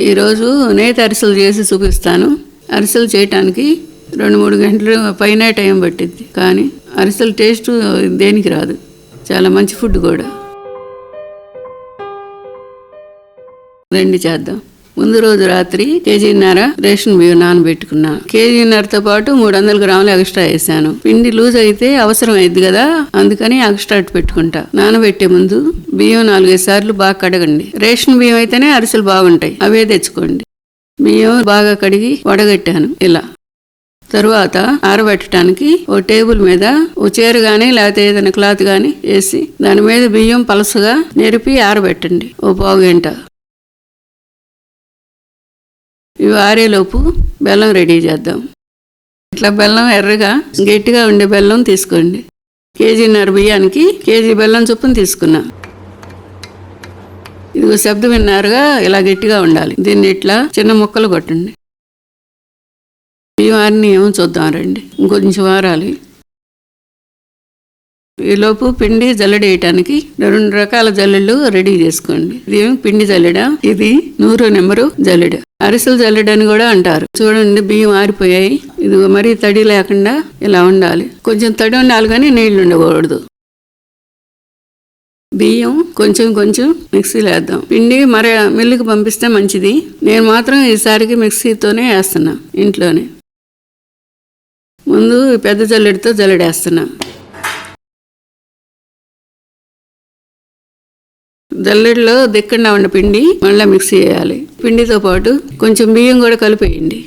ఈరోజు నేత అరిసెలు చేసి చూపిస్తాను. అరిసెలు చేయటానికి రెండు మూడు గంటలు పైన టైం పట్టింది కానీ అరిసెల టేస్ట్ దేనికి రాదు. చాలా మంచి ఫుడ్ కూడా. రెండు చేద్దాం. ముందు రోజు రాత్రి కేజీన్నర రేషన్ బియ్యం నానబెట్టుకున్నా. కేజీన్నరతో పాటు మూడు వందల గ్రాములు ఎక్స్ట్రా వేసాను పిండి లూజ్ అయితే అవసరం అయింది కదా అందుకని ఎక్స్ట్రా పెట్టుకుంటా. నానబెట్టే ముందు బియ్యం నాలుగైదు సార్లు బాగా కడగండి. రేషన్ బియ్యం అయితేనే అరిసెలు బాగుంటాయి. అవే తెచ్చుకోండి. బియ్యం బాగా కడిగి వడగట్టాను ఇలా. తరువాత ఆరబెట్టడానికి ఓ టేబుల్ మీద ఓ చీర కానీ లేకపోతే ఏదైనా క్లాత్ కానీ వేసి దాని మీద బియ్యం పలసగా నెరిపి ఆరబెట్టండి. ఓ పావు గంట. ఇవి ఆరేలోపు బెల్లం రెడీ చేద్దాం. ఇట్లా బెల్లం ఎర్రగా గట్టిగా ఉండే బెల్లం తీసుకోండి. కేజీన్నర బియ్యానికి కేజీ బెల్లం చొప్పున తీసుకున్నా. ఇదిగో శబ్దం విన్నారుగా ఇలా గట్టిగా ఉండాలి. దీన్ని ఇట్లా చిన్న ముక్కలు కొట్టండి. బియ్యం ఆరిని ఏమో చూద్దాం రండి. ఇంకొంచెం వారాలి. ఈలోపు పిండి జల్లడేయటానికి రెండు రకాల జల్లెళ్ళు రెడీ చేసుకోండి. ఇది పిండి జల్లెడ? ఇది నూరు నెంబరు జల్లెడ. అరిసెలు జల్లెడని కూడా అంటారు. చూడండి బియ్యం ఆరిపోయాయి. ఇది మరీ తడి లేకుండా ఇలా ఉండాలి. కొంచెం తడి ఉండాలి కానీ నీళ్ళు ఉండకూడదు. బియ్యం కొంచెం కొంచెం మిక్సీలో వేద్దాం పిండి మర మిల్లుకి పంపిస్తే మంచిది. నేను మాత్రం ఈసారికి మిక్సీతోనే వేస్తున్నా ఇంట్లోనే. ముందు పెద్ద జల్లెడతో జల్లెడేస్తున్నా. జల్లెడలో దిక్కుండా ఉన్న పిండి మళ్ళీ మిక్సీ చేయాలి. పిండితో పాటు కొంచెం బియ్యం కూడా కలిపేయండి.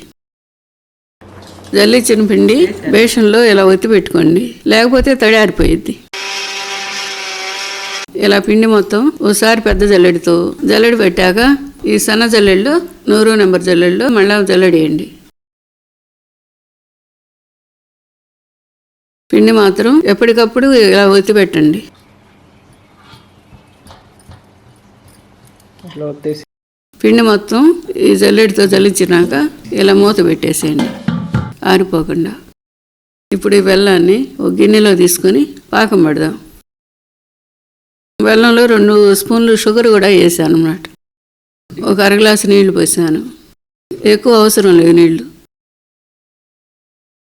జల్లిచ్చిన పిండి బేషన్లో ఇలా ఒత్తి పెట్టుకోండి. లేకపోతే తడారిపోయిద్ది. ఇలా పిండి మొత్తం ఓసారి పెద్ద జల్లెడితో జల్లెడి పెట్టాక ఈ సన్న జల్లెడలో నూరు నెంబర్ జల్లెడలో మళ్ళీ జల్లడేయండి. పిండి మాత్రం ఎప్పటికప్పుడు ఇలా ఒత్తి పెట్టండి. పిండి మొత్తం ఈ జల్లెడితో జల్లించినాక ఇలా మూత పెట్టేసేయండి. ఆరిపోకుండా. ఇప్పుడు ఈ బెల్లాన్ని ఒక గిన్నెలో తీసుకొని పాకం పెడదాం. బెల్లంలో రెండు స్పూన్లు షుగర్ కూడా వేసాను అన్నమాట. ఒక అర గ్లాసు నీళ్ళు పోసాను. ఎక్కువ అవసరం లేదు నీళ్ళు.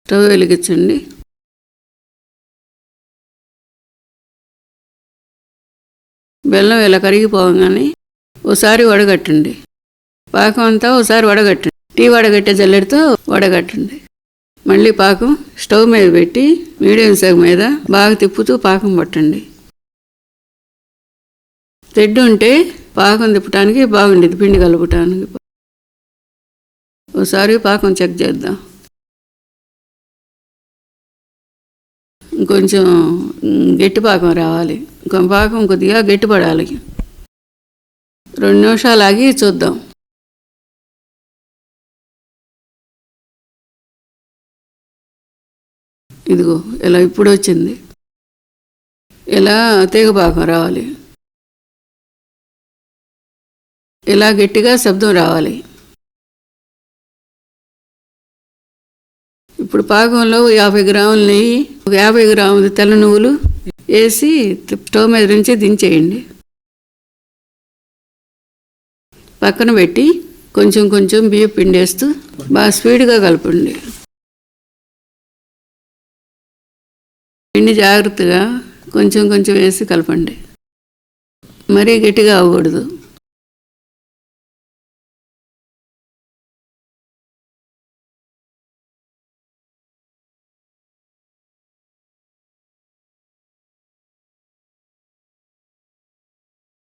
స్టవ్ వెలిగించండి. బెల్లం ఇలా కరిగిపోగానే ఓసారి వడగట్టండి. పాకం అంతా ఓసారి వడగట్టండి. టీ వడగట్టే జల్లెడితో వడగట్టండి. మళ్ళీ పాకం స్టవ్ మీద పెట్టి మీడియం సగ మీద బాగా తిప్పుతూ పాకం పట్టండి. తెడ్డు ఉంటే పాకం తిప్పడానికి బాగుండేది పిండి కలుపుటానికి. ఒకసారి పాకం చెక్ చేద్దాం. ఇంకొంచెం గట్టి పాకం రావాలి. ఇంకొక పాకం కొద్దిగా గట్టిపడాలి. రెండు నిమిషాలు ఆగి చూద్దాం. ఇదిగో ఇలా ఇప్పుడు వచ్చింది. ఇలా తీగ పాకం రావాలి. ఇలా గట్టిగా శబ్దం రావాలి. ఇప్పుడు పాకంలో యాభై గ్రాముల నెయ్యి ఒక యాభై గ్రాములు తెల్ల నువ్వులు వేసి స్టవ్ మీద నుంచి దించేయండి. పక్కన పెట్టి కొంచెం కొంచెం బియ్యం పిండేస్తూ బాగా స్పీడ్గా కలపండి. పిండి జాగ్రత్తగా కొంచెం కొంచెం వేసి కలపండి. మరీ గట్టిగా అవ్వకూడదు.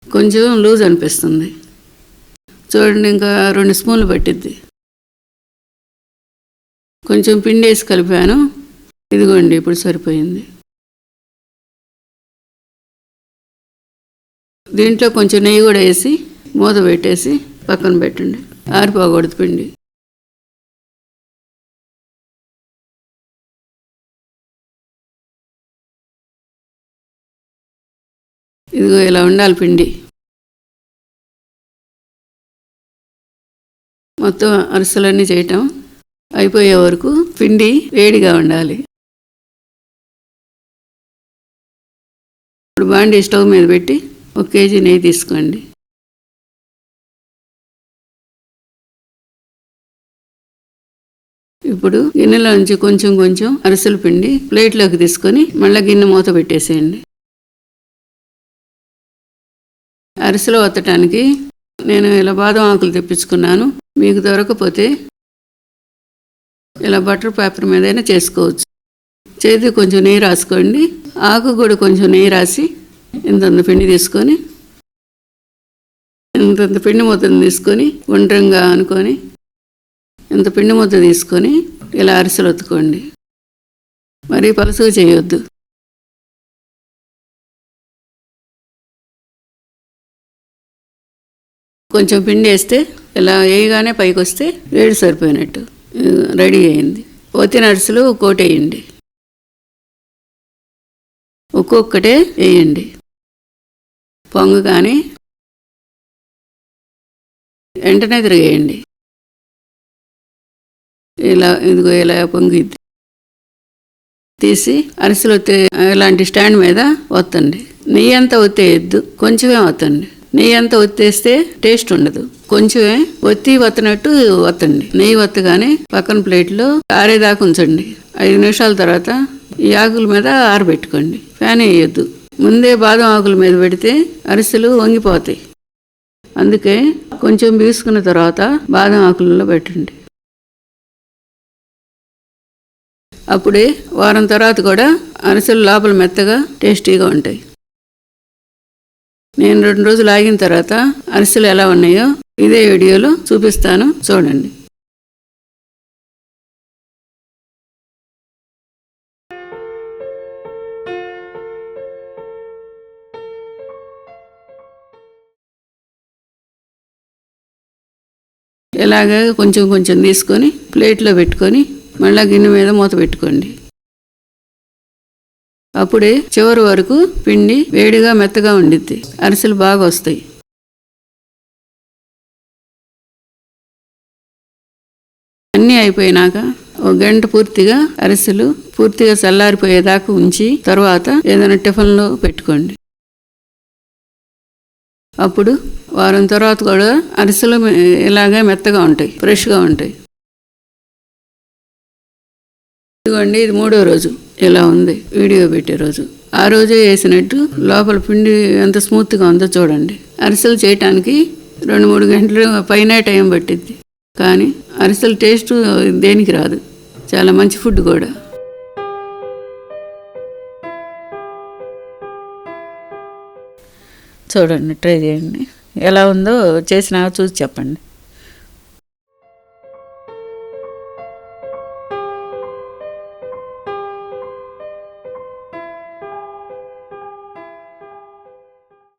కొంచెం లూజ్ అనిపిస్తుంది. చూడండి ఇంకా రెండు స్పూన్లు పట్టిద్ది. కొంచెం పిండి వేసి కలిపాను. ఇదిగోండి ఇప్పుడు సరిపోయింది. దీంట్లో కొంచెం నెయ్యి కూడా వేసి మూత పెట్టేసి పక్కన పెట్టండి. ఆరిపోకూడదు పిండి. ఇదిగో ఇలా ఉండాలి పిండి. మొత్తం అరుసలన్నీ చేయటం అయిపోయే వరకు పిండి వేడిగా ఉండాలి. ఇప్పుడు బాండి స్టవ్ మీద పెట్టి ఒక కేజీ నెయ్యి తీసుకోండి. ఇప్పుడు గిన్నెలో నుంచి కొంచెం కొంచెం అరిసెలు పిండి ప్లేట్లోకి తీసుకొని మళ్ళీ గిన్నె మూత పెట్టేసేయండి. అరిసెలు వత్తటానికి నేను ఇలా బాదం ఆకులు తెప్పించుకున్నాను. మీకు దొరకపోతే ఇలా బటర్ పేపర్ మీదైనా చేసుకోవచ్చు. చేతి కొంచెం నెయ్యి రాసుకోండి. ఆకు కూడా కొంచెం నెయ్యి రాసి ఇంతంత పిండి తీసుకొని ఇంతంత పిండి మొత్తం తీసుకొని గుండ్రంగా అనుకొని ఇంత పిండి ముద్ద తీసుకొని ఇలా అరిసెలు ఒత్తుకోండి. మరీ పలుసుగా చేయొద్దు. కొంచెం పిండి వేస్తే ఇలా వేయగానే పైకి వస్తే వేడి సరిపోయినట్టు రెడీ అయింది. ఒత్తిన అరిసెలు కోటి వేయండి. ఒక్కొక్కటే వేయండి. పొంగు కానీ వెంటనే తిరిగేయండి. ఇలా ఇదిగో ఇలా పొంగిద్ది. తీసి అరిసెలు ఇలాంటి స్టాండ్ మీద వత్తండి నెయ్యి అంతా ఒత్తేయద్దు కొంచెమే వత్తండి నెయ్యి అంతా ఒత్తేస్తే టేస్ట్ ఉండదు. కొంచెమే ఒత్తి వత్తనట్టు వత్తండి. నెయ్యి వత్తగానే పక్కన ప్లేట్లో ఆరేదాకా ఉంచండి. ఐదు నిమిషాల తర్వాత ఈ ఆకుల మీద ఆరబెట్టుకోండి. ఫ్యాన్ వేయొద్దు. ముందే బాదం ఆకుల మీద పెడితే అరిసెలు వంగిపోతాయి. అందుకే కొంచెం బీసుకున్న తర్వాత బాదం ఆకులలో పెట్టండి. అప్పుడే వారం తర్వాత కూడా అరిసెలు లోపల మెత్తగా టేస్టీగా ఉంటాయి. నేను రెండు రోజులు ఆగిన తర్వాత అరిసెలు ఎలా ఉన్నాయో ఇదే వీడియోలో చూపిస్తాను. చూడండి. ఇలాగ కొంచెం కొంచెం తీసుకొని ప్లేట్లో పెట్టుకొని మళ్ళీ గిన్నె మీద మూత పెట్టుకోండి. అప్పుడే చివరి వరకు పిండి వేడిగా మెత్తగా ఉండిద్ది. అరిసెలు బాగా వస్తాయి. అన్నీ అయిపోయినాక ఒక గంట పూర్తిగా అరిసెలు పూర్తిగా చల్లారిపోయేదాకా ఉంచి తర్వాత ఏదైనా టిఫిన్లో పెట్టుకోండి. అప్పుడు వారం తర్వాత కూడా అరిసెలు ఇలాగే మెత్తగా ఉంటాయి ఫ్రెష్గా ఉంటాయి. ఇదిగోండి ఇది మూడో రోజు. ఇలా ఉంది? వీడియో పెట్టే రోజు. ఆ రోజే వేసినట్టు లోపల పిండి ఎంత స్మూత్గా ఉందో చూడండి. అరిసెలు చేయటానికి రెండు మూడు గంటలు పైన టైం పట్టిద్ది. కానీ అరిసెలు టేస్ట్ దేనికి రాదు. చాలా మంచి ఫుడ్ కూడా. చూడండి ట్రై చేయండి. ఎలా ఉందో చేసినా చూసి చెప్పండి.